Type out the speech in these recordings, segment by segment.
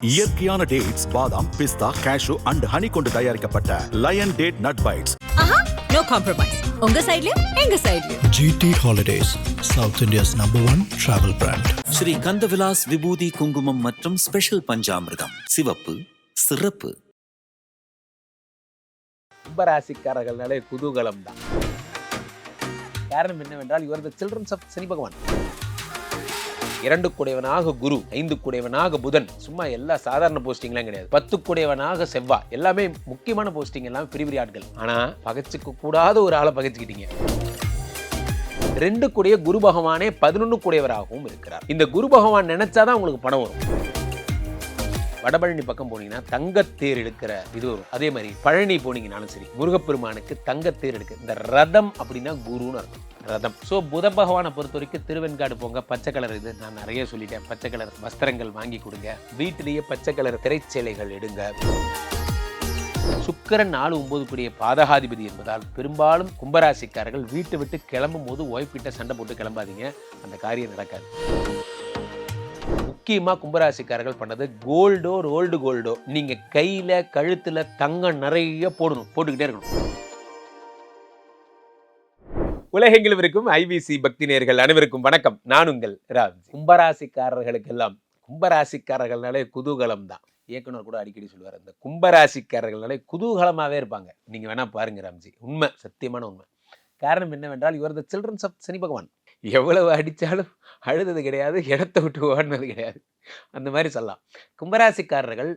இயற்கையான டேட்ஸ் பாதாம் பிஸ்தா cash and honey கொண்டு தயாரிக்கப்பட்ட லயன் டேட் நட் பைட்ஸ் ஆஹா நோ காம்ப்ரமைஸ் உங்க சைடுலயும் எங்க சைடுலயும் GT Holidays, South India's number one travel brand. Sri Kandavilas விபூதி குங்குமம் மற்றும் ஸ்பெஷல் பஞ்சாமிர்தம். சிவப்பு சிறப்பு. கும்பராசிக்காரர்கள்னாலே குதூகலம் தான் காரணம் என்னவென்றால் இவர் த சில்ட்ரன்ஸ் ஆஃப் சனி பகவான். இரண்டு குடையவனாக குரு ஐந்து குடையவனாக புதன். சும்மா எல்லா சாதாரண போஸ்டிங்லாம் கிடையாது. பத்து குடையவனாக செவ்வா. எல்லாமே முக்கியமான போஸ்டிங் எல்லாம் பெரிய பெரிய ஆட்கள். ஆனா பகச்சுக்க கூடாத ஒரு ஆளை பகச்சுக்கிட்டீங்க. ரெண்டு கூடிய குரு பகவானே பதினொன்னு கூடியவராகவும் இருக்கிறார். இந்த குரு பகவான் நினைச்சாதான் உங்களுக்கு பணம் வரும். வடபழனி பக்கம் போனீங்கன்னா தங்கத்தேர் எடுக்கிற இது வரும். அதே மாதிரி பழனி போனீங்கனாலும் சரி முருகப்பெருமானுக்கு தங்கத்தேர் எடுக்க இந்த ரதம் அப்படின்னா குருன்னு அர்த்தம். ரதம். ஸோ புத பகவானை பொறுத்த வரைக்கும் திருவெண்காடு போங்க பச்சை கலர் இது நான் நிறைய சொல்லிட்டேன். பச்சை கலர் வஸ்திரங்கள் வாங்கி கொடுங்க. வீட்டிலேயே பச்சை கலர் திரைச்சேலைகள் எடுங்க. சுக்கிரன் நாலு ஒன்பது கூடிய பாதகாதிபதி என்பதால் பெரும்பாலும் கும்பராசிக்காரர்கள் வீட்டை விட்டு கிளம்பும் போது ஒய்ஃபிட்ட சண்டை போட்டு கிளம்பாதீங்க. அந்த காரியம் நடக்காது. முக்கியமாக கும்பராசிக்காரர்கள் பண்ணது கோல்டோ ரோல்டு கோல்டோ. நீங்கள் கையில் கழுத்தில் தங்கம் நிறைய போடணும் போட்டுக்கிட்டே இருக்கணும். உலகெங்கிலும் இருக்கும் ஐபிசி பக்தி நேர்கள் அனைவருக்கும் வணக்கம். நான் உங்கள் ராம் கும்பராசிக்காரர்களுக்கெல்லாம் கும்பராசிக்காரர்கள்னாலே குதூகலம் தான் இயக்குனர் கூட அடிக்கடி சொல்லுவார் இந்த கும்பராசிக்காரர்கள்னாலே குதூகலமாகவே இருப்பாங்க. நீங்கள் வேணால் பாருங்க ராம்ஜி. உண்மை சத்தியமான உண்மை. காரணம் என்னவென்றால் இவர் த சில்ட்ரன்ஸ் ஆஃப் சனி பகவான். எவ்வளவு அடித்தாலும் அழுதது கிடையாது இடத்த விட்டு ஓடினது கிடையாது. அந்த மாதிரி சொல்லலாம். கும்பராசிக்காரர்கள்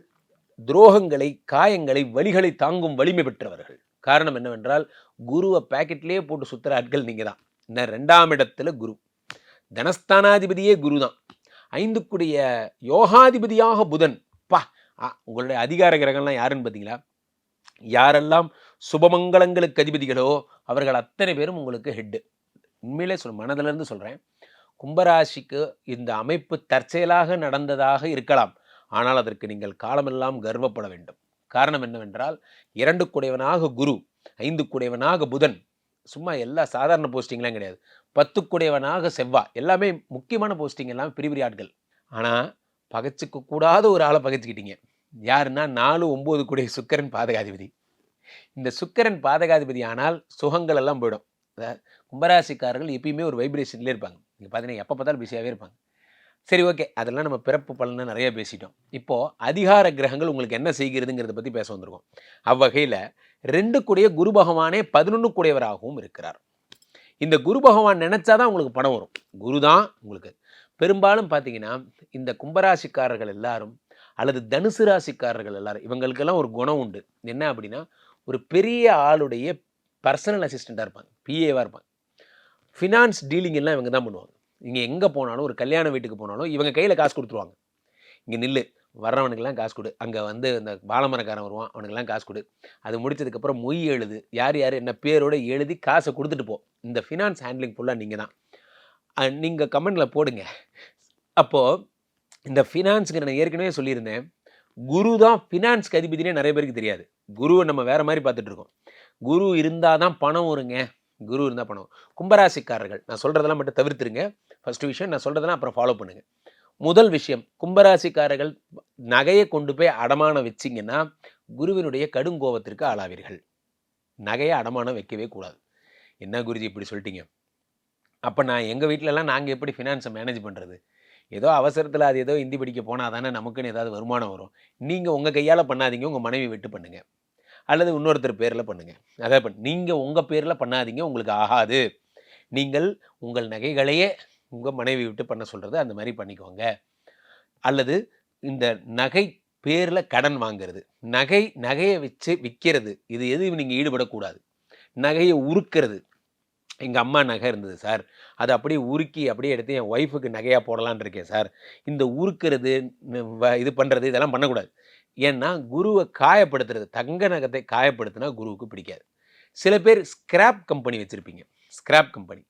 துரோகங்களை காயங்களை வழிகளை தாங்கும் வலிமை பெற்றவர்கள். காரணம் என்னவென்றால் குருவை பேக்கெட்லேயே போட்டு சுற்றுற ஆட்கள் நீங்கள் தான் இந்த ரெண்டாம் இடத்துல குரு. தனஸ்தானாதிபதியே குரு தான் ஐந்துக்குடைய யோகாதிபதியாக புதன். பா ஆ, உங்களுடைய அதிகார கிரகம்லாம் யாருன்னு பார்த்தீங்களா? யாரெல்லாம் சுபமங்கலங்களுக்கு அதிபதிகளோ அவர்கள் அத்தனை பேரும் உங்களுக்கு ஹெட்டு உண்மையிலே சொல் மனதிலிருந்து சொல்கிறேன் கும்பராசிக்கு இந்த அமைப்பு தற்செயலாக நடந்ததாக இருக்கலாம். ஆனால் அதற்கு நீங்கள் காலமெல்லாம் கர்வப்பட வேண்டும். காரணம் என்னவென்றால் இரண்டு குடையவனாக குரு. ஐந்து குடைவனாக புதன். சும்மா எல்லா சாதாரண போஸ்டிங்லாம் கிடையாது. பத்து குடைவனாக செவ்வா. எல்லாமே முக்கியமான போஸ்டிங் எல்லாமே பெரிய பெரிய ஆட்கள். ஆனால் பகைச்சிக்க கூடாத ஒரு ஆளை பகைச்சிக்கிட்டீங்க. யாருன்னா நாலு ஒம்பது குடைய சுக்கரன் பாதகாதிபதி. இந்த சுக்கரன் பாதகாதிபதி ஆனால் சுகங்கள் எல்லாம் போயிடும். அதாவது கும்பராசிக்காரர்கள் எப்பயுமே ஒரு வைப்ரேஷன்லேயே இருப்பாங்க. நீங்கள் பார்த்தீங்கன்னா எப்போ பார்த்தாலும் பிஸியாகவே இருப்பாங்க. சரி ஓகே அதெல்லாம் நம்ம பிறப்பு பலனை நிறைய பேசிட்டோம். இப்போது அதிகார கிரகங்கள் உங்களுக்கு என்ன செய்கிறதுங்கிறத பற்றி பேச வந்திருக்கோம். அவ்வகையில் ரெண்டு கூடிய குரு பகவானே பதினொன்று கூடியவராகவும் இருக்கிறார். இந்த குரு பகவான் நினைச்சாதான் உங்களுக்கு பணம் வரும். குரு தான் உங்களுக்கு. பெரும்பாலும் பார்த்தீங்கன்னா இந்த கும்பராசிக்காரர்கள் எல்லாரும் அல்லது தனுசு ராசிக்காரர்கள் எல்லாரும் இவங்களுக்கெல்லாம் ஒரு குணம் உண்டு. என்ன அப்படின்னா ஒரு பெரிய ஆளுடைய பர்சனல் அசிஸ்டண்ட்டாக இருப்பாங்க. பிஏவாக இருப்பாங்க. ஃபினான்ஸ் டீலிங் எல்லாம் இவங்க தான் பண்ணுவாங்க. நீங்கள் எங்கே போனாலும் ஒரு கல்யாண வீட்டுக்கு போனாலும் இவங்க கையில் காசு கொடுத்துருவாங்க. இங்கே நில்லு. வர்றவனுக்கெல்லாம் காசு கொடு. அங்கே வந்து இந்த பாலமரக்காரன் வருவான் அவனுக்கெல்லாம் காசு கொடு. அது முடிச்சதுக்கப்புறம் மொய் எழுது. யார் யார் என்ன பேரோட எழுதி காசை கொடுத்துட்டு போ. இந்த ஃபினான்ஸ் ஹேண்ட்லிங் ஃபுல்லாக நீங்கள் தான். நீங்கள் கமெண்டில் போடுங்க. அப்போது இந்த ஃபினான்ஸுக்கு நான் ஏற்கனவே சொல்லியிருந்தேன். குரு தான் ஃபினான்ஸ்க்கு அதிபதினே நிறைய பேருக்கு தெரியாது. குருவை நம்ம வேறு மாதிரி பார்த்துட்ருக்கோம் குரு இருந்தால் தான் பணம் வருங்க. குரு இருந்தால் பணம் கும்பராசிக்காரர்கள் நான் சொல்கிறதெல்லாம் மட்டும் தவிர்த்துருங்க. ஃபஸ்ட்டு விஷயம் நான் சொல்கிறதெல்லாம் அப்புறம் ஃபாலோ பண்ணுங்கள் முதல் விஷயம் கும்பராசிக்காரர்கள் நகையை கொண்டு போய் அடமானம் வச்சிங்கன்னா குருவினுடைய கடுங்கோபத்திற்கு ஆளாவீர்கள். நகையை அடமானம் வைக்கவே கூடாது. என்ன குருஜி இப்படி சொல்லிட்டீங்க? அப்போ நான் எங்கள் வீட்டிலலாம் நாங்கள் எப்படி ஃபினான்ஸை மேனேஜ் பண்ணுறது ஏதோ அவசரத்தில் அது ஏதோ இந்தி படிக்க போனால் தானே நமக்குன்னு ஏதாவது வருமானம் வரும். நீங்கள் உங்கள் கையால் பண்ணாதீங்க உங்கள் மனைவி விட்டு பண்ணுங்கள் அல்லது இன்னொருத்தர் பேரில் பண்ணுங்கள் அதை நீங்கள் உங்கள் பேரில் பண்ணாதீங்க உங்களுக்கு ஆகாது. நீங்கள் உங்கள் நகைகளையே உங்கள் மனைவி விட்டு பண்ண சொல்கிறது அந்த மாதிரி பண்ணிக்கோங்க. அல்லது இந்த நகை பேரில் கடன் வாங்குறது. நகை நகையை வச்சு விற்கிறது இது எது நீங்கள் ஈடுபடக்கூடாது. நகையை உருக்கிறது. எங்கள் அம்மா நகை இருந்தது சார். அதை அப்படியே உருக்கி அப்படியே எடுத்து என் ஒய்ஃபுக்கு நகையாக போடலான்னு இருக்கேன் சார். இந்த உருக்கிறது வ- இது பண்ணுறது இதெல்லாம் பண்ணக்கூடாது. ஏன்னா குருவை காயப்படுத்துறது தங்க நகத்தை காயப்படுத்தினா குருவுக்கு பிடிக்காது. சில பேர் ஸ்கிராப் கம்பெனி வச்சுருப்பீங்க. ஸ்கிராப் கம்பெனி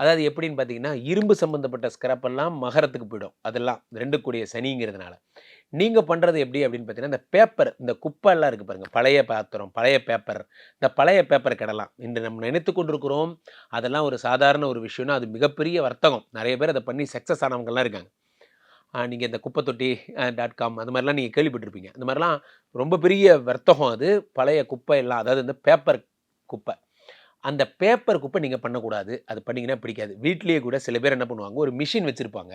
அதாவது எப்படின்னு பார்த்தீங்கன்னா இரும்பு சம்மந்தப்பட்ட ஸ்கிராப் எல்லாம் மகரத்துக்கு போயிடும். அதெல்லாம் ரெண்டு கூடிய சனிங்கிறதுனால. நீங்கள் பண்ணுறது எப்படி அப்படின்னு பார்த்தீங்கன்னா இந்த பேப்பர் இந்த குப்பை எல்லாம் இருக்குது பாருங்கள் பழைய பாத்திரம் பழைய பேப்பர் இந்த பழைய பேப்பர் கிடலாம். இன்று நம்ம நினைத்து கொண்டிருக்கிறோம். அதெல்லாம் ஒரு சாதாரண ஒரு விஷயம்னா அது மிகப்பெரிய வர்த்தகம். நிறைய பேர் அதை பண்ணி சக்ஸஸ் ஆனவங்கள்லாம் இருக்காங்க. நீங்கள் இந்த குப்பை தொட்டி டாட் காம் அந்த மாதிரிலாம் நீங்கள் கேள்விப்பட்டிருப்பீங்க. அந்த மாதிரிலாம் ரொம்ப பெரிய வர்த்தகம் அது. பழைய குப்பை எல்லாம் அதாவது இந்த பேப்பர் குப்பை. அந்த பேப்பர் குப்பை நீங்கள் பண்ணக்கூடாது. அது பண்ணிங்கன்னா பிடிக்காது. வீட்லேயே கூட சில பேர் என்ன பண்ணுவாங்க ஒரு மிஷின் வச்சுருப்பாங்க.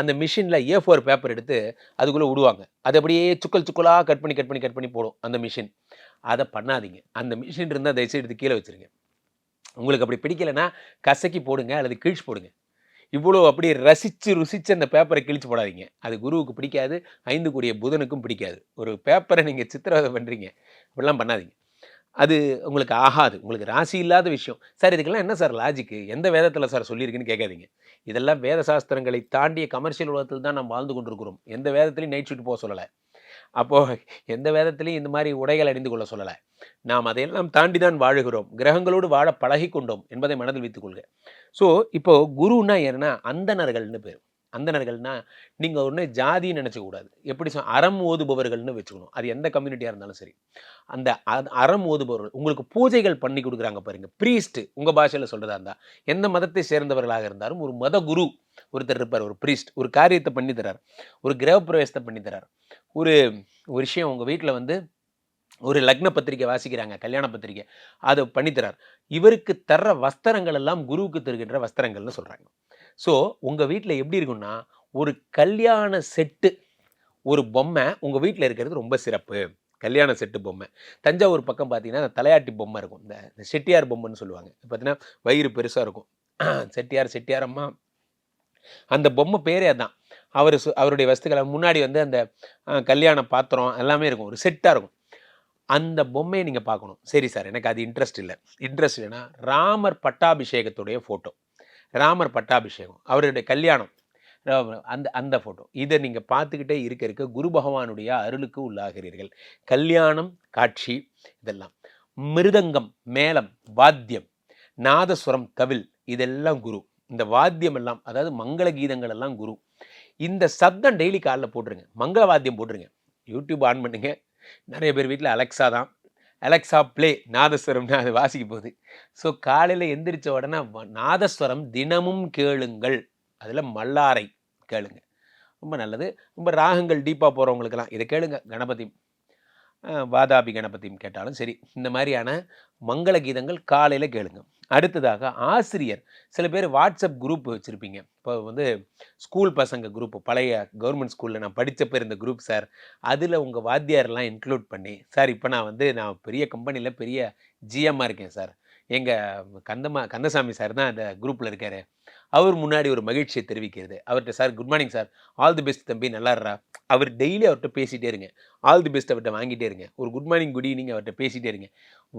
அந்த மிஷினில் ஏ ஃபோர் பேப்பர் எடுத்து அதுக்குள்ளே விடுவாங்க. அது அப்படியே சுக்கல் சுக்கலாக கட் பண்ணி கட் பண்ணி கட் பண்ணி போடும் அந்த மிஷின் அதை பண்ணாதீங்க. அந்த மிஷின் இருந்தால் தயவுசெய்து எடுத்து கீழே வச்சுருங்க. உங்களுக்கு அப்படி பிடிக்கலைன்னா கசக்கி போடுங்க அல்லது கிழிச்சு போடுங்க. இவ்வளோ அப்படியே ரசித்து ருசித்து அந்த பேப்பரை கிழிச்சு போடாதீங்க. அது குருவுக்கு பிடிக்காது ஐந்து கூடிய புதனுக்கும் பிடிக்காது. ஒரு பேப்பரை நீங்கள் சித்திரவதை பண்ணுறீங்க அப்படிலாம் பண்ணாதீங்க. அது உங்களுக்கு ஆகாது. உங்களுக்கு ராசி இல்லாத விஷயம். சார் இதுக்கெல்லாம் என்ன சார் லாஜிக்கு எந்த வேதத்தில் சார் சொல்லியிருக்குன்னு கேட்காதீங்க. இதெல்லாம் வேத சாஸ்திரங்களை தாண்டிய கமர்ஷியல் உலகத்தில் தான் நாம் வாழ்ந்து கொண்டிருக்கிறோம். எந்த வேதத்திலையும் நைட் ஷூட் போக சொல்லலை. அப்போது எந்த வேதத்திலையும் இந்த மாதிரி உடைகள் அணிந்து கொள்ள சொல்லலை. நாம் அதையெல்லாம் தாண்டி தான் வாழுகிறோம். கிரகங்களோடு வாழ பழகி கொண்டோம் என்பதை மனதில் வைத்துக்கொள்க ஸோ இப்போது குருன்னா என்னன்னா அந்தணர்கள்னு பேர். அந்தணர்கள்னா நீங்கள் ஒன்று ஜாதின்னு நினச்சக்கூடாது. எப்படி சொ அறம் ஓதுபவர்கள்னு வச்சுக்கணும். அது எந்த கம்யூனிட்டியாக இருந்தாலும் சரி. அந்த அ- அறம் ஓதுபவர்கள் உங்களுக்கு பூஜைகள் பண்ணி கொடுக்குறாங்க பாருங்கள் ப்ரீஸ்ட்டு உங்கள் பாஷையில் சொல்கிறதா இருந்தால் எந்த மதத்தை சேர்ந்தவர்களாக இருந்தாலும் ஒரு மத குரு ஒருத்தர் இருப்பார் ஒரு ப்ரீஸ்ட் ஒரு காரியத்தை பண்ணி தரார். ஒரு கிரகப்பிரவேசத்தை பண்ணி தரார். ஒரு ஒரு விஷயம் உங்கள் வீட்டில் வந்து ஒரு லக்ன பத்திரிக்கை வாசிக்கிறாங்க கல்யாண பத்திரிக்கை. அதை பண்ணித்தரார் இவருக்கு தர்ற வஸ்திரங்கள் எல்லாம் குருவுக்கு தருகின்ற வஸ்திரங்கள்னு சொல்கிறாங்க ஸோ உங்கள் வீட்டில் எப்படி இருக்கும்னா ஒரு கல்யாண செட்டு ஒரு பொம்மை உங்கள் வீட்டில் இருக்கிறது ரொம்ப சிறப்பு. கல்யாண செட்டு பொம்மை. தஞ்சாவூர் பக்கம் பார்த்தீங்கன்னா அந்த தலையாட்டி பொம்மை இருக்கும். இந்த செட்டியார் பொம்மைன்னு சொல்லுவாங்க. பார்த்தீங்கன்னா வயிறு பெருசாக இருக்கும். செட்டியார் செட்டியார் அம்மா. அந்த பொம்மை பேரே அதான். அவர் அவருடைய வஸ்துக்களை முன்னாடி வந்து அந்த கல்யாண பாத்திரம் எல்லாமே இருக்கும். ஒரு செட்டாக இருக்கும். அந்த பொம்மையை நீங்கள் பார்க்கணும். சரி சார் எனக்கு அது இன்ட்ரெஸ்ட் இல்லை. இன்ட்ரெஸ்ட் இல்லைன்னா ராமர் பட்டாபிஷேகத்துடைய ஃபோட்டோ ராமர் பட்டாபிஷேகம் அவருடைய கல்யாணம். அந்த அந்த ஃபோட்டோ இதை நீங்கள் பார்த்துக்கிட்டே இருக்க இருக்க குரு பகவானுடைய அருளுக்கு உள்ளாகிறீர்கள். கல்யாணம் காட்சி இதெல்லாம். மிருதங்கம் மேளம் வாத்தியம் நாதஸ்வரம் கவில் இதெல்லாம் குரு. இந்த வாத்தியம் எல்லாம் அதாவது மங்கள கீதங்கள் எல்லாம் குரு. இந்த சப்தம் டெய்லி காலில் போட்டுருங்க. மங்கள வாத்தியம் போட்டுருங்க. யூடியூப் ஆன் பண்ணுங்க. நிறைய பேர் வீட்டில் அலெக்ஸா தான். அலெக்ஸா ப்ளே நாதஸ்வரம்னு அது வாசிக்க போகுது. ஸோ காலையில் எந்திரிச்ச உடனே வ- நாதஸ்வரம் தினமும் கேளுங்கள். அதில் மல்லாரை கேளுங்க. ரொம்ப நல்லது. ரொம்ப ராகங்கள் டீப்பாக போகிறவங்களுக்கெல்லாம் இதை கேளுங்க. கணபதி வாதாபி கணபதியும் கேட்டாலும் சரி. இந்த மாதிரியான மங்கள கீதங்கள் காலையில் கேளுங்க. அடுத்ததாக ஆசிரியர். சில பேர் வாட்ஸ்அப் குரூப் வச்சுருப்பீங்க. இப்போ வந்து ஸ்கூல் பசங்க குரூப் பழைய கவர்மெண்ட் ஸ்கூலில் நான் படித்தப்போ இருந்த குரூப் சார் அதில் உங்கள் வாத்தியாரெல்லாம் இன்க்ளூட் பண்ணி சார் இப்போ நான் வந்து நான் பெரிய கம்பெனியில் பெரிய ஜிஎம்மாக இருக்கேன் சார். எங்கள் கந்தமா கந்தசாமி சார் தான் அந்த குரூப்பில் இருக்கார். அவர் முன்னாடி ஒரு மகிழ்ச்சியை தெரிவிக்கிறது. அவர்கிட்ட sir good morning sir. All the best தம்பி நல்லாடுறா அவர் டெய்லி அவர்கிட்ட பேசிகிட்டே இருங்க. ஆல் தி பெஸ்ட் அவர்கிட்ட வாங்கிட்டே இருங்க. ஒரு குட் மார்னிங் குட் ஈவினிங் அவர்கிட்ட பேசிகிட்டே இருங்க.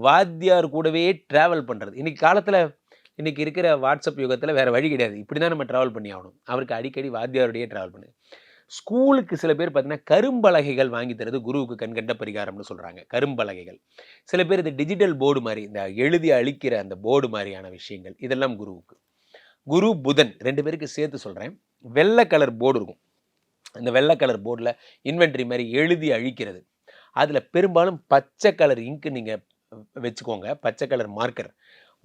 வாத்தியார் கூடவே ட்ராவல் பண்ணுறது இன்றைக்கி காலத்தில் இன்றைக்கி இருக்கிற வாட்ஸ்அப் யுகத்தில் வேறு வழி கிடையாது. இப்படி தான் நம்ம ட்ராவல் பண்ணி ஆகணும். அவருக்கு அடிக்கடி வாத்தியாரோடையே ட்ராவல் பண்ணுது ஸ்கூலுக்கு சில பேர் பார்த்தீங்கன்னா கரும்பலகைகள் வாங்கி தரது குருவுக்கு கண்கண்ட பரிகாரம்னு சொல்கிறாங்க கரும்பலகைகள். சில பேர் இது டிஜிட்டல் போர்டு மாதிரி இந்த எழுதி அழிக்கிற அந்த போர்டு மாதிரியான விஷயங்கள் இதெல்லாம் குருவுக்கு. குரு புதன் ரெண்டு பேருக்கு சேர்த்து சொல்கிறேன் வெள்ளை கலர் போர்டு இருக்கும். அந்த வெள்ளை கலர் போர்டில் இன்வென்ட்ரி மாதிரி எழுதி அழிக்கிறது. அதில் பெரும்பாலும் பச்சை கலர் இங்கு நீங்கள் வச்சுக்கோங்க. பச்சை கலர் மார்க்கர்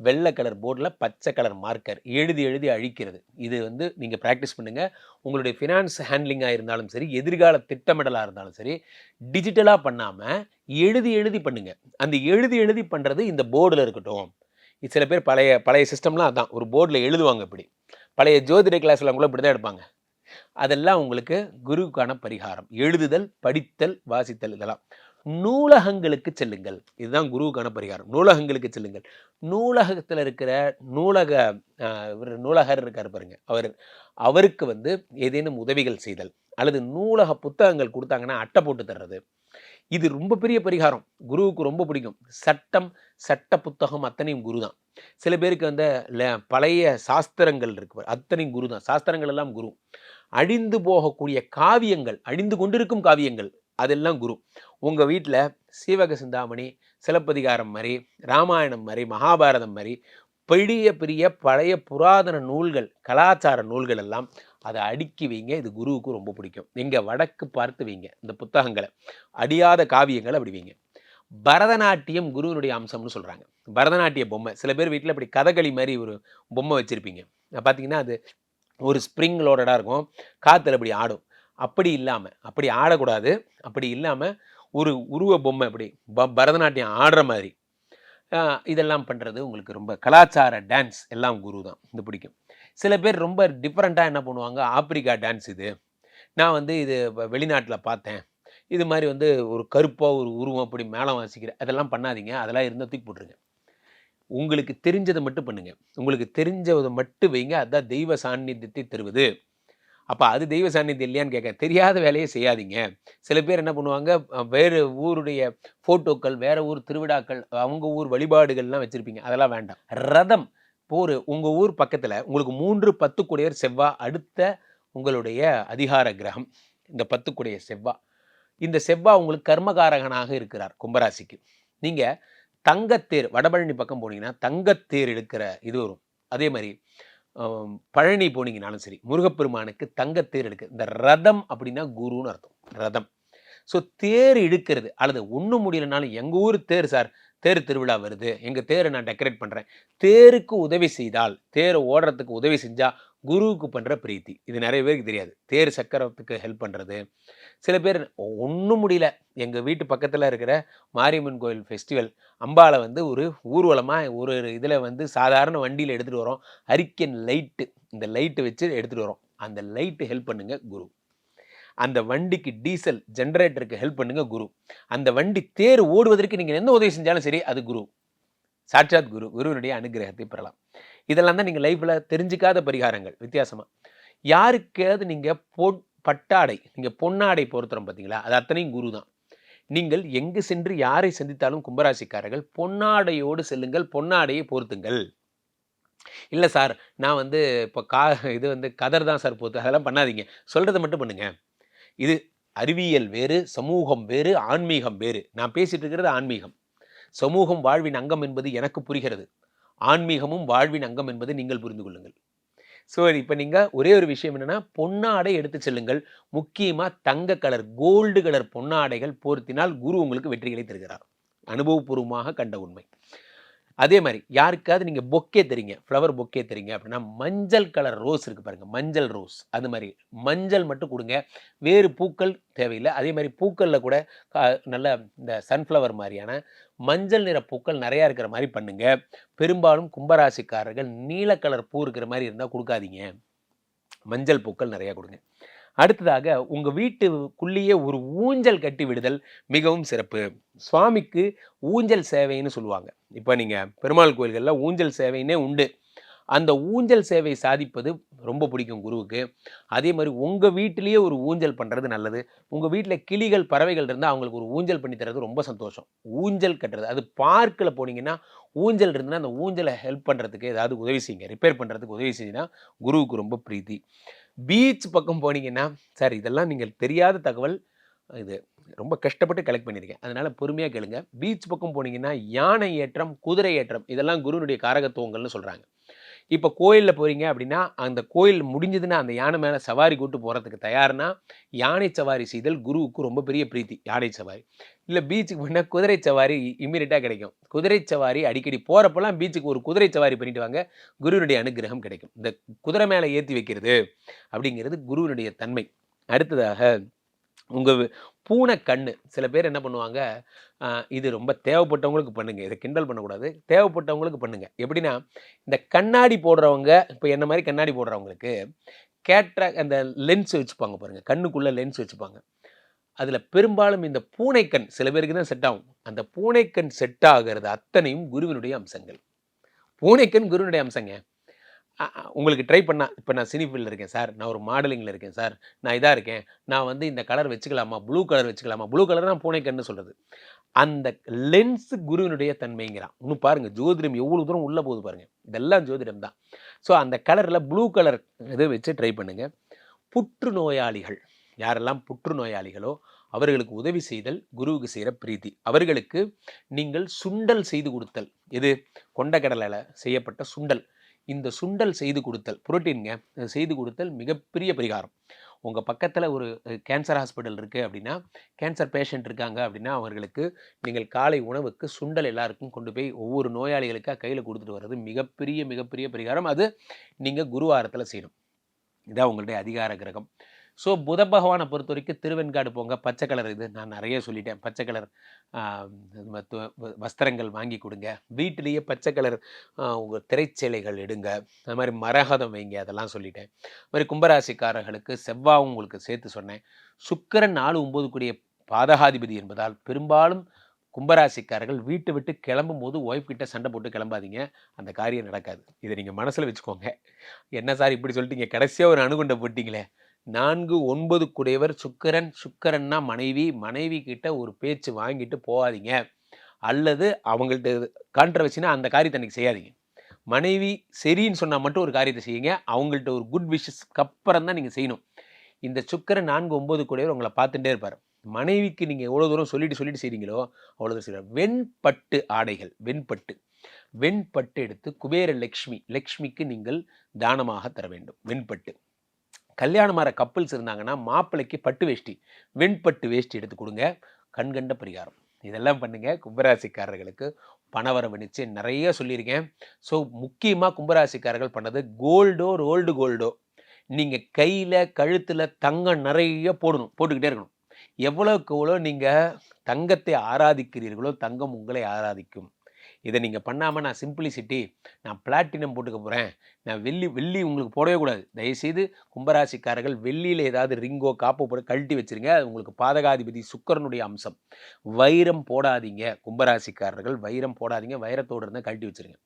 வெள்ளை கலர் போர்டில் பச்சை கலர் மார்க்கர் எழுதி எழுதி அழிக்கிறது. இது வந்து நீங்கள் ப்ராக்டிஸ் பண்ணுங்கள் உங்களுடைய ஃபினான்ஸ் ஹேண்ட்லிங்காக இருந்தாலும் சரி எதிர்கால திட்டமிடலாக இருந்தாலும் சரி டிஜிட்டலாக பண்ணாமல் எழுதி எழுதி பண்ணுங்கள் அந்த எழுதி எழுதி பண்ணுறது இந்த போர்டில் இருக்கட்டும். இது சில பேர் பழைய பழைய சிஸ்டம்லாம் அதான். ஒரு போர்டில் எழுதுவாங்க இப்படி. பழைய ஜோதிட கிளாஸ்லாம் கூட இப்படி தான் எடுப்பாங்க. அதெல்லாம் உங்களுக்கு குருவுக்கான பரிகாரம். எழுதுதல் படித்தல் வாசித்தல் இதெல்லாம். நூலகங்களுக்கு செல்லுங்கள். இதுதான் குருவுக்கான பரிகாரம். நூலகங்களுக்கு செல்லுங்கள். நூலகத்தில் இருக்கிற நூலக இவர் நூலகர் இருக்கார் பாருங்க. அவர் அவருக்கு வந்து ஏதேனும் உதவிகள் செய்தல் அல்லது நூலக புத்தகங்கள் கொடுத்தாங்கன்னா அட்டை போட்டு தர்றது. இது ரொம்ப பெரிய பரிகாரம். குருவுக்கு ரொம்ப பிடிக்கும். சட்டம் சட்ட புத்தகம் அத்தனையும் குரு தான் சில பேருக்கு வந்து ல- பழைய சாஸ்திரங்கள் இருக்கு அத்தனையும் குரு தான் சாஸ்திரங்கள் எல்லாம் குரு. அழிந்து போகக்கூடிய காவியங்கள் அழிந்து கொண்டிருக்கும் காவியங்கள் அதெல்லாம் குரு. உங்கள் வீட்டில் சீவக சிந்தாமணி சிலப்பதிகாரம் மாதிரி ராமாயணம் மாதிரி மகாபாரதம் மாதிரி பெரிய பெரிய பழைய புராதன நூல்கள் கலாச்சார நூல்கள் எல்லாம் அதை அடுக்கி வைங்க. இது குருவுக்கு ரொம்ப பிடிக்கும். நீங்கள் வடக்கு பார்த்து வைங்க இந்த புத்தகங்களை. அடியாத காவியங்களை அப்படி வைங்க. பரதநாட்டியம் குருவினுடைய அம்சம்னு சொல்கிறாங்க பரதநாட்டிய பொம்மை. சில பேர் வீட்டில் இப்படி கதகளி மாதிரி ஒரு பொம்மை வச்சுருப்பீங்க. பார்த்தீங்கன்னா அது ஒரு ஸ்ப்ரிங் லோடடாக இருக்கும். காற்றுல இப்படி ஆடும். அப்படி இல்லாமல் அப்படி ஆடக்கூடாது. அப்படி இல்லாமல் ஒரு உருவ பொம்மை அப்படி ப பரதநாட்டியம் ஆடுற மாதிரி இதெல்லாம் பண்ணுறது உங்களுக்கு ரொம்ப கலாச்சார டான்ஸ் எல்லாம் குரு தான். இது பிடிக்கும். சில பேர் ரொம்ப டிஃப்ரெண்ட்டாக என்ன பண்ணுவாங்க ஆப்பிரிக்கா டான்ஸ் இது. நான் வந்து இது வெளிநாட்டில் பார்த்தேன். இது மாதிரி வந்து ஒரு கருப்பாக ஒரு உருவம் அப்படி மேலே வாசிக்கிற அதெல்லாம் பண்ணாதீங்க. அதெல்லாம் இருந்தால் தூக்கி போட்டுருங்க. உங்களுக்கு தெரிஞ்சதை மட்டும் பண்ணுங்கள் உங்களுக்கு தெரிஞ்சதை மட்டும் வைங்க. அதுதான் தெய்வ சாநித்தியத்தை தருவது. அப்போ அது தெய்வ சாநித்தியம் இல்லையான்னு கேட்க தெரியாத வேலையை செய்யாதீங்க. சில பேர் என்ன பண்ணுவாங்க வேறு ஊருடைய ஃபோட்டோக்கள் வேறு ஊர் திருவிழாக்கள் அவங்க ஊர் வழிபாடுகள்லாம் வச்சுருப்பீங்க. அதெல்லாம் வேண்டாம். ரதம் போர் உங்கள் ஊர் பக்கத்தில் உங்களுக்கு மூன்று பத்துக்குடையர் செவ்வா அடுத்த உங்களுடைய அதிகார கிரகம். இந்த பத்துக்குடைய செவ்வா. இந்த செவ்வா உங்களுக்கு கர்மகாரகனாக இருக்கிறார் கும்பராசிக்கு. நீங்கள் தங்கத்தேர் வடபழனி பக்கம் போனீங்கன்னா தங்கத்தேர் எடுக்கிற இது வரும். அதே மாதிரி பழனி போனீங்கனாலும் சரி முருகப்பெருமானுக்கு தங்க தேர் எடுக்க இந்த ரதம் அப்படின்னா குருன்னு அர்த்தம் ரதம். ஸோ தேர் இழுக்கிறது அல்லது ஒன்றும் முடியலனாலும் எங்கள் ஊர் தேர் சார் தேர் திருவிழா வருது எங்கள் தேரை நான் டெக்கரேட் பண்ணுறேன் தேருக்கு உதவி செய்தால் தேர் ஓடுறதுக்கு உதவி செஞ்சால் குருவுக்கு பண்ணுற பிரீத்தி. இது நிறைய பேருக்கு தெரியாது. தேர் சக்கரத்துக்கு ஹெல்ப் பண்ணுறது சில பேர் ஒன்றும் முடியல. எங்கள் வீட்டு பக்கத்தில் இருக்கிற மாரியம்மன் கோயில் ஃபெஸ்டிவல் அம்பாவை வந்து ஒரு ஊர்வலமாக ஒரு இதில் வந்து சாதாரண வண்டியில் எடுத்துகிட்டு வரோம் அரிக்கன் லைட்டு இந்த லைட்டு வச்சு எடுத்துகிட்டு வரோம் அந்த லைட்டு ஹெல்ப் பண்ணுங்க குரு. அந்த வண்டிக்கு டீசல் ஜென்ரேட்டருக்கு ஹெல்ப் பண்ணுங்க குரு. அந்த வண்டி தேர் ஓடுவதற்கு நீங்கள் எந்த உதவி செஞ்சாலும் சரி அது குரு. சாட்சாத் குரு குருவினுடைய அனுகிரகத்தை பெறலாம். இதெல்லாம் தான் நீங்கள் லைஃப்பில் தெரிஞ்சுக்காத பரிகாரங்கள் வித்தியாசமாக யாருக்காவது நீங்கள் பொ பட்டாடை நீங்கள் பொன்னாடை பொறுத்துறோம் பார்த்தீங்களா அது அத்தனையும் குரு தான். நீங்கள் எங்கு சென்று யாரை சந்தித்தாலும் கும்பராசிக்காரர்கள் பொன்னாடையோடு செல்லுங்கள் பொன்னாடையை பொருத்துங்கள். இல்லை சார் நான் வந்து இப்போ கா இது வந்து கதர் தான் சார் போத்து அதெல்லாம் பண்ணாதீங்க. சொல்கிறத மட்டும் பண்ணுங்க. இது அறிவியல் வேறு சமூகம் வேறு ஆன்மீகம் வேறு. நான் பேசிட்டு இருக்கிறது ஆன்மீகம். சமூகம் வாழ்வின் அங்கம் என்பது எனக்கு புரிகிறது. ஆன்மீகமும் வாழ்வின் அங்கம் என்பதை நீங்கள் புரிந்து கொள்ளுங்கள். ஸோ இப்போ நீங்கள் ஒரே ஒரு விஷயம் என்னென்னா பொன்னாடை எடுத்து செல்லுங்கள். முக்கியமாக தங்க கலர் கோல்டு கலர் பொன்னாடைகள் போர்த்தினால் குரு உங்களுக்கு வெற்றிகளை தருகிறார். அனுபவபூர்வமாக கண்ட உண்மை. அதே மாதிரி யாருக்காவது நீங்கள் பொக்கே தெரியுங்க ஃப்ளவர் பொக்கே தரீங்க அப்படின்னா மஞ்சள் கலர் ரோஸ் இருக்குது பாருங்கள் மஞ்சள் ரோஸ் அது மாதிரி மஞ்சள் மட்டும் கொடுங்க. வேறு பூக்கள் தேவையில்லை. அதே மாதிரி பூக்களில் கூட நல்ல இந்த சன்ஃப்ளவர் மாதிரியான மஞ்சள் நிற பூக்கள் நிறையா இருக்கிற மாதிரி பண்ணுங்க. பெரும்பாலும் கும்பராசிக்காரர்கள் நீல கலர் பூ இருக்கிற மாதிரி இருந்தால் கொடுக்காதீங்க. மஞ்சள் பூக்கள் நிறையா கொடுங்க. அடுத்ததாக உங்கள் வீட்டுக்குள்ளேயே ஒரு ஊஞ்சல் கட்டி விடுதல் மிகவும் சிறப்பு. சுவாமிக்கு ஊஞ்சல் சேவைன்னு சொல்லுவாங்க. இப்போ நீங்கள் பெருமாள் கோயில்களில் ஊஞ்சல் சேவைன்னே உண்டு. அந்த ஊஞ்சல் சேவை சாதிப்பது ரொம்ப பிடிக்கும் குருவுக்கு. அதே மாதிரி உங்கள் வீட்டிலேயே ஒரு ஊஞ்சல் பண்ணுறது நல்லது. உங்கள் வீட்டில் கிளிகள் பறவைகள் இருந்தால் அவங்களுக்கு ஒரு ஊஞ்சல் பண்ணி தரது ரொம்ப சந்தோஷம். ஊஞ்சல் கட்டுறது. அது பார்க்கில் போனீங்கன்னா ஊஞ்சல் இருந்ததுன்னா அந்த ஊஞ்சலை ஹெல்ப் பண்ணுறதுக்கு ஏதாவது உதவி செய்யுங்க. ரிப்பேர் பண்ணுறதுக்கு உதவி செஞ்சுன்னா குருவுக்கு ரொம்ப பிரீத்தி. பீச் பக்கம் போனீங்கன்னா சார் இதெல்லாம் நீங்கள் தெரியாத தகவல். இது ரொம்ப கஷ்டப்பட்டு கலெக்ட் பண்ணியிருக்கேன். அதனால் பொறுமையாக கேளுங்க. பீச் பக்கம் போனீங்கன்னா யானை ஏற்றம் குதிரை ஏற்றம் இதெல்லாம் குருனுடைய காரகத்துவங்கள்னு சொல்கிறாங்க இப்போ கோயிலில் போகிறீங்க அப்படின்னா அந்த கோயில் முடிஞ்சதுன்னா அந்த யானை மேலே சவாரி கூட்டு போகிறதுக்கு தயார்னா யானை சவாரி செய்தல் குருவுக்கு ரொம்ப பெரிய பிரீத்தி யானை சவாரி. இல்லை பீச்சுக்கு போனால் குதிரை சவாரி இம்மீடியட்டாக கிடைக்கும். குதிரை சவாரி அடிக்கடி போகிறப்பெல்லாம் பீச்சுக்கு ஒரு குதிரை சவாரி பண்ணிட்டு வாங்க குருவினுடைய அனுகிரகம் கிடைக்கும். இந்த குதிரை மேலே ஏற்றி வைக்கிறது அப்படிங்கிறது குருவினுடைய தன்மை. அடுத்ததாக உங்கள் பூனை கண்ணு சில பேர் என்ன பண்ணுவாங்க இது ரொம்ப தேவைப்பட்டவங்களுக்கு பண்ணுங்கள் இதை கிண்டல் பண்ணக்கூடாது. தேவைப்பட்டவங்களுக்கு பண்ணுங்கள் எப்படின்னா இந்த கண்ணாடி போடுறவங்க இப்போ என்ன மாதிரி கண்ணாடி போடுறவங்களுக்கு கேட்ரா அந்த லென்ஸ் வச்சுப்பாங்க பாருங்கள் கண்ணுக்குள்ளே லென்ஸ் வச்சுப்பாங்க. அதில் பெரும்பாலும் இந்த பூனைக்கண் சில பேருக்கு தான் செட் ஆகும். அந்த பூனைக்கண் செட் ஆகிறது அத்தனையும் குருவினுடைய அம்சங்கள். பூனைக்கண் குருவினுடைய அம்சங்க. உங்களுக்கு ட்ரை பண்ணால் இப்போ நான் சினி இருக்கேன் சார் நான் ஒரு மாடலிங்கில் இருக்கேன் சார் நான் இதாக இருக்கேன். நான் வந்து இந்த கலர் வச்சுக்கலாமா? ப்ளூ கலர் வச்சுக்கலாமா? ப்ளூ கலர் தான் பூனைக்கண்ணு சொல்கிறது அந்த லென்ஸு குருவினுடைய தன்மைங்கிறான். இன்னும் பாருங்க ஜோதிடம் எவ்வளோ தூரம் உள்ளே போகுது பாருங்கள் இதெல்லாம் ஜோதிடம் தான். ஸோ அந்த கலரில் ப்ளூ கலர் இதை வச்சு ட்ரை பண்ணுங்கள் புற்றுநோயாளிகள் யாரெல்லாம் புற்றுநோயாளிகளோ அவர்களுக்கு உதவி செய்தல் குருவுக்கு செய்கிற பிரீத்தி. அவர்களுக்கு நீங்கள் சுண்டல் செய்து கொடுத்தல். இது கொண்டக்கடலையில் செய்யப்பட்ட சுண்டல். இந்த சுண்டல் செய்து கொடுத்தல் புரோட்டீன்ங்க செய்து கொடுத்தல் மிகப்பெரிய பரிகாரம். உங்கள் பக்கத்தில் ஒரு கேன்சர் ஹாஸ்பிட்டல் இருக்குது அப்படின்னா கேன்சர் பேஷண்ட் இருக்காங்க அப்படின்னா அவர்களுக்கு நீங்கள் காலை உணவுக்கு சுண்டல் எல்லாருக்கும் கொண்டு போய் ஒவ்வொரு நோயாளிகளுக்காக கையில் கொடுத்துட்டு வர்றது மிகப்பெரிய மிகப்பெரிய பரிகாரம். அது நீங்கள் குருவாரத்தில் செய்யணும். இதான் உங்களுடைய அதிகார கிரகம். ஸோ புத பகவானை பொறுத்த வரைக்கும் திருவெண்காடு போங்க. பச்சை கலர் இது நான் நிறைய சொல்லிட்டேன். பச்சை கலர் வஸ்திரங்கள் வாங்கி கொடுங்க. வீட்டிலேயே பச்சை கலர் உங்கள் திரைச்சேலைகள் எடுங்க. அது மாதிரி மரகதம் வைங்க அதெல்லாம் சொல்லிட்டேன். அது மாதிரி கும்பராசிக்காரர்களுக்கு செவ்வாவும் உங்களுக்கு சேர்த்து சொன்னேன். சுக்கிரன் நாலு ஒம்பது கூடிய பாதகாதிபதி என்பதால் பெரும்பாலும் கும்பராசிக்காரர்கள் வீட்டை விட்டு கிளம்பும் போது ஒய்ஃப் கிட்ட சண்டை போட்டு கிளம்பாதீங்க. அந்த காரியம் நடக்காது. இதை நீங்கள் மனசில் வச்சுக்கோங்க. என்ன சார் இப்படி சொல்லிட்டீங்க? கடைசியாக ஒரு அணுகுண்டை போட்டிங்களே. நான்கு ஒன்பது குடையவர் சுக்கரன். சுக்கரன்னா மனைவி. மனைவி கிட்ட ஒரு பேச்சு வாங்கிட்டு போகாதீங்க. அல்லது அவங்கள்ட்ட கான்ட்ரவர்சினா அந்த காரியத்தை அன்றைக்கி செய்யாதீங்க. மனைவி சரின்னு சொன்னால் மட்டும் ஒரு காரியத்தை செய்யுங்க. அவங்கள்ட்ட ஒரு குட் விஷஸ்க்கு அப்புறம் தான் நீங்கள் செய்யணும். இந்த சுக்கரன் நான்கு ஒம்பது கூடையவர் உங்களை பார்த்துட்டே இருப்பார். மனைவிக்கு நீங்கள் எவ்வளோ தூரம் சொல்லிட்டு சொல்லிட்டு செய்கிறீங்களோ அவ்வளோ தூரம் செய்கிறார் வெண்பட்டு ஆடைகள். வெண்பட்டு. வெண்பட்டு எடுத்து குபேர லக்ஷ்மி. லக்ஷ்மிக்கு நீங்கள் தானமாக தர வேண்டும். வெண்பட்டு. கல்யாணமார கப்பல்ஸ் இருந்தாங்கன்னா மாப்பிள்ளைக்கு பட்டு வேஷ்டி வெண்பட்டு வேஷ்டி எடுத்து கொடுங்க. கண்கண்ட பரிகாரம். இதெல்லாம் பண்ணுங்கள் கும்பராசிக்காரர்களுக்கு பணவரவு நிச்சயம் நிறைய சொல்லியிருக்கேன். ஸோ முக்கியமாக கும்பராசிக்காரர்கள் பண்ணது கோல்டோ ரோல்டு கோல்டோ. நீங்கள் கையில் கழுத்தில் தங்கம் நிறைய போடணும் போட்டுக்கிட்டே இருக்கணும். எவ்வளோக்கு எவ்வளோ நீங்கள் தங்கத்தை ஆராதிக்கிறீர்களோ தங்கம் உங்களை ஆராதிக்கும். இதை நீங்கள் பண்ணாமல் நான் சிம்பிளிசிட்டி நான் பிளாட்டினம் போட்டுக்க போகிறேன் நான் வெள்ளி வெள்ளி உங்களுக்கு போடவே கூடாது. தயவுசெய்து கும்பராசிக்காரர்கள் வெள்ளியில் ஏதாவது ரிங்கோ காப்போ போட கழட்டி வச்சிருங்க. அது உங்களுக்கு பாதகாதிபதி சுக்கரனுடைய அம்சம். வைரம் போடாதீங்க. கும்பராசிக்காரர்கள் வைரம் போடாதீங்க. வைரத்தோடு இருந்தால் கழட்டி வச்சிருங்க.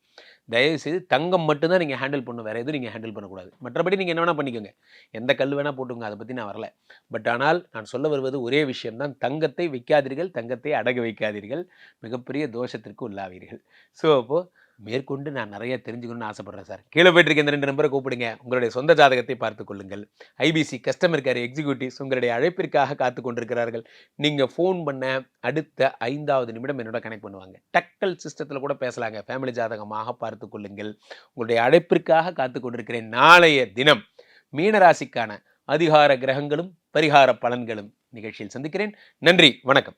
தயவுசெய்து தங்கம் மட்டும்தான் நீங்கள் ஹேண்டில் பண்ணணும். வேறு எதுவும் நீங்கள் ஹேண்டில் பண்ணக்கூடாது. மற்றபடி நீங்கள் என்ன வேணால் பண்ணிக்கோங்க. எந்த கல் வேணால் போட்டுங்க அதை பற்றி நான் வரல. பட் ஆனால் நான் சொல்ல வருவது ஒரே விஷயம்தான் தங்கத்தை வைக்காதீர்கள் தங்கத்தை அடகு வைக்காதீர்கள். மிகப்பெரிய தோஷத்திற்கு உள்ளாவீர்கள். ஸோ அப்போது மேற்கொண்டு நான் நிறைய தெரிஞ்சுக்கணும்னு ஆசைப்பட்றேன் சார். கீழே போயிட்டு இருக்க இந்த ரெண்டு நம்பரை கூப்பிடுங்க. உங்களுடைய சொந்த ஜாதகத்தை பார்த்து கொள்ளுங்கள். ஐபிசி கஸ்டமர் கேர் எக்ஸிக்யூட்டிவ்ஸ் உங்களுடைய அழைப்பிற்காக காத்து கொண்டிருக்கிறார்கள். நீங்கள் ஃபோன் பண்ண அடுத்த ஐந்தாவது நிமிடம் என்னோட கனெக்ட் பண்ணுவாங்க. டக்கல் சிஸ்டத்தில் கூட பேசலாங்க. ஃபேமிலி ஜாதகமாக பார்த்து கொள்ளுங்கள். உங்களுடைய அழைப்பிற்காக காத்து கொண்டிருக்கிறேன். நாளைய தினம் மீனராசிக்கான அதிகார கிரகங்களும் பரிகார பலன்களும் நிகழ்ச்சியில் சந்திக்கிறேன். நன்றி. வணக்கம்.